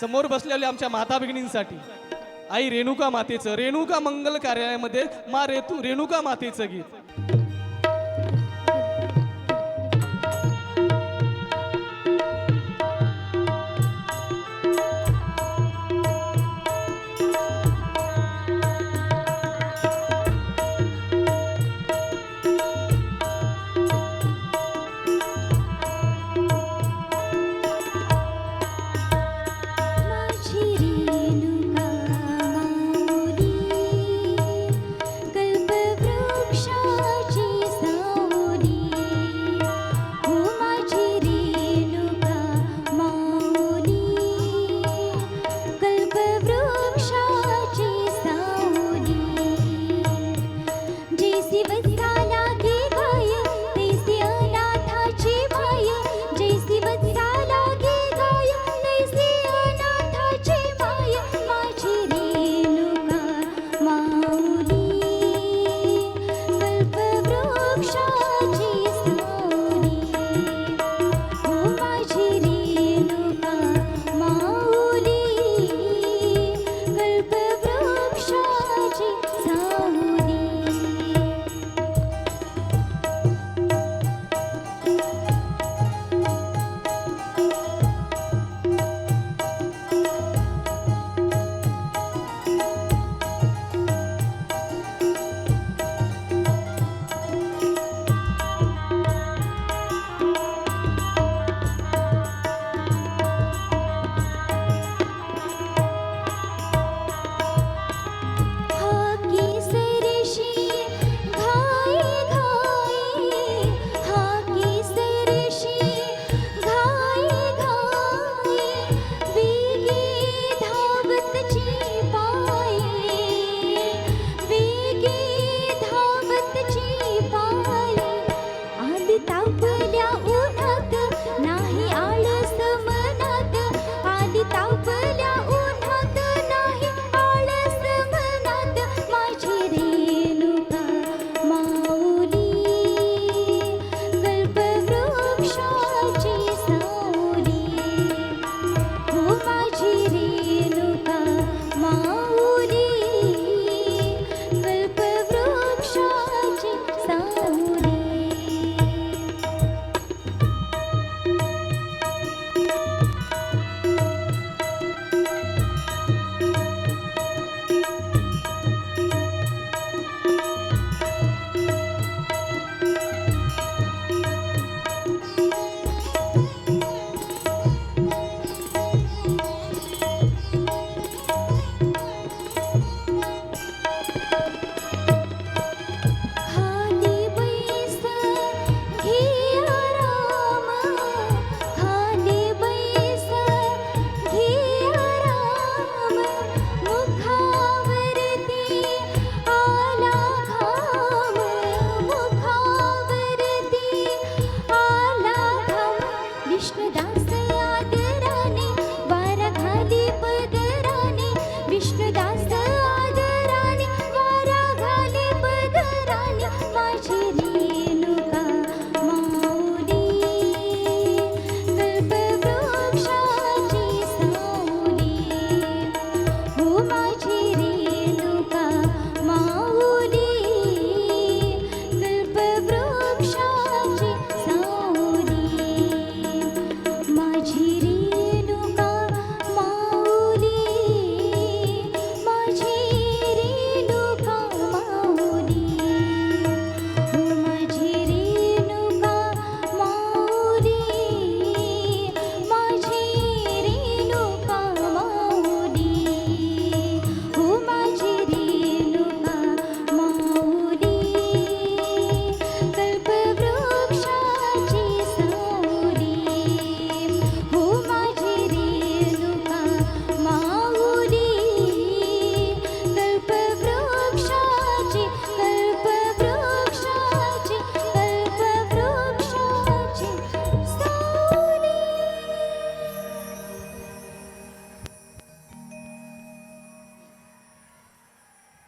समोर बसलेल्या आमच्या माता भगिनींसाठी. आई रेणुका मातेचं रेणुका मंगल कार्यालयामध्ये मा रेतू रेणुका मातेचं गीत.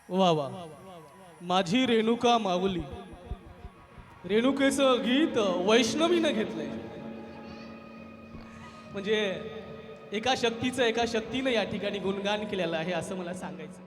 वा वा. माझी रेणुका माऊली. रेणुकेचं गीत वैष्णवीनं घेतलंय. म्हणजे एका शक्तीचं एका शक्तीनं या ठिकाणी गुणगान केलेलं आहे असं मला सांगायचं